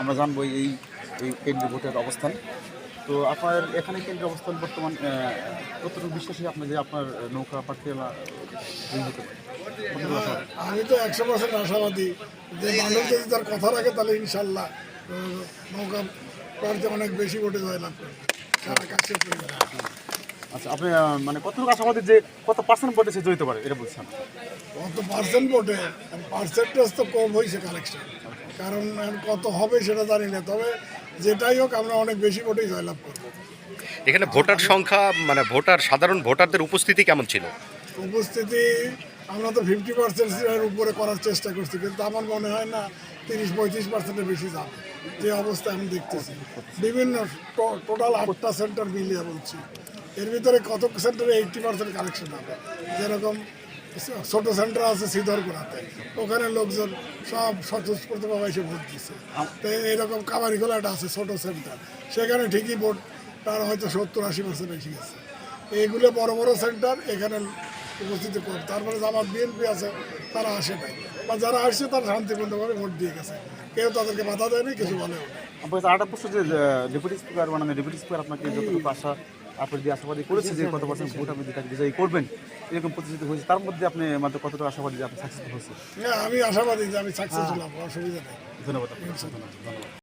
আমরা জানব এই এই কেন্দ্রীয় ভোটের অবস্থান। তো আপনার এখানে কেন্দ্রীয় অবস্থান বর্তমান কতটুকু বিশ্বাসী আপনার যে আপনার নৌকা প্রার্থী? আমি তো একশো পার্সেন্ট আশাবাদী যে মানুষ যদি তার কথা রাখে তাহলে ইনশাল্লাহ নৌকা প্রার্থী অনেক বেশি ভোটে জয়লাভ করবে। সারা কাছে আচ্ছা আপনি মানে কতটুকু আশাবাদী যে কত পার্সেন্ট ভোটে সে জয়ী পারে? এটা বলছেন। কত পার্সেন্ট ভোটে? পার্সেন্টেজ তো কম হয়েছে কালেকশন কারণ এখন কত হবে সেটা জানি না। তবে যেটাই হোক আমরা অনেক বেশি ভোটেই জয়লাভ করব। এখানে ভোটার সংখ্যা মানে ভোটার সাধারণ ভোটারদের উপস্থিতি কেমন ছিল? উপস্থিতি আমরা তো ফিফটি পার্সেন্টের উপরে করার চেষ্টা করছি কিন্তু আমার মনে হয় না তিরিশ পঁয়ত্রিশ পার্সেন্টের বেশি যাবে। যে অবস্থা আমি দেখতেছি। বিভিন্ন টোটাল আটটা সেন্টার মিলিয়ে বলছি। এর ভিতরে কত সেন্টারে এইটটি পার্সেন্ট কালেকশন হবে? যেরকম ছোট সেন্টার আছে সিধরগুড়াতে, ওখানে লোকজন সব স্বতঃস্ফূর্তভাবে এসে ভোট দিচ্ছে। তো এরকম কামারিখোলাটা আছে ছোট সেন্টার সেখানে ঠিকই ভোট তার হয়তো সত্তর আশি পার্সেন্ট এসে গেছে। এইগুলো বড় বড় সেন্টার এখানে উপস্থিতি কম। তারপরে জামাত বিএনপি আছে, তারা আসে নাই। বা যারা আসছে, তারা শান্তিপূর্ণভাবে ভোট দিয়ে গেছে। কেউ তাদেরকে বাধা দেয়নি, কিছু বলেও না কাছে আরেকটা প্রশ্ন যে ডেপুটি স্পিকার মানে ডেপুটি স্পিকার আপনাকে যতটুকু আশা আপনি যে আশাবাদী করেছে যে কত পার্সেন্ট ভোট আপনি তাকে বিজয়ী করবেন এরকম প্রতিশ্রুতি হয়েছে তার মধ্যে আপনি মাত্র কতটা আশাবাদী যে আপনি সাকসেসফুল হয়েছে হ্যাঁ আমি আশাবাদী যে আমি সাকসেস হলাম অসুবিধা নেই। ধন্যবাদ ধন্যবাদ।